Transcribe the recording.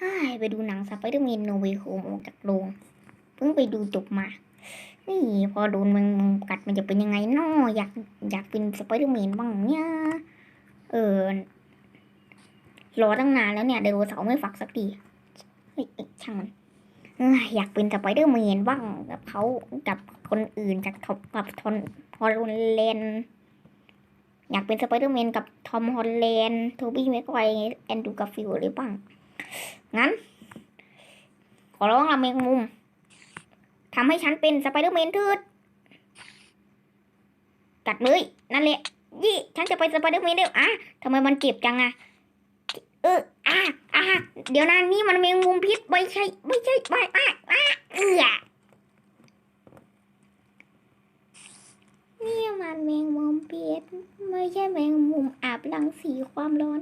ฮ้ยไปดูหนังสไปเดอร์แมนโนเวโฮมออกจากโรงเพิ่งไปดูจบมา นี่พอโดนมันกัดมันจะเป็นยังไงน้ออยากอยากเป็นสไปเดอร์แมนบ้างเนี่ยเออรอตั้งนานแล้วเนี่ยไดโนเสาร์ไม่ฝักสักทีเฮ้ยเอ้ยช่างมันอยากเป็นสไปเดอร์แมนบ้างกับเขากับคนอื่นจากทอกับทอนฮอลแลนด์อยากเป็นสไปเดอร์แมนกับทอมฮอลแลนด์โทบี้แม็กไกวร์แอนดูการ์ฟิลหรือบ้าง งั้น ขอร้องละแมงมุมทำให้ฉันเป็นสไปเดอร์แมนเถิดกัดเลยนั่นแหละยี่ฉันจะไปสไปเดอร์แมนเดียวอะทำไมมันเจ็บจังอะเอออะอะเดี๋ยวนะนี่มันแมงมุมพิษไม่ใช่ไม่ใช่ไม่อะอะเออนี่มันแมงมุมพิษไม่ใช่แมงมุมอาบรังสีความร้อน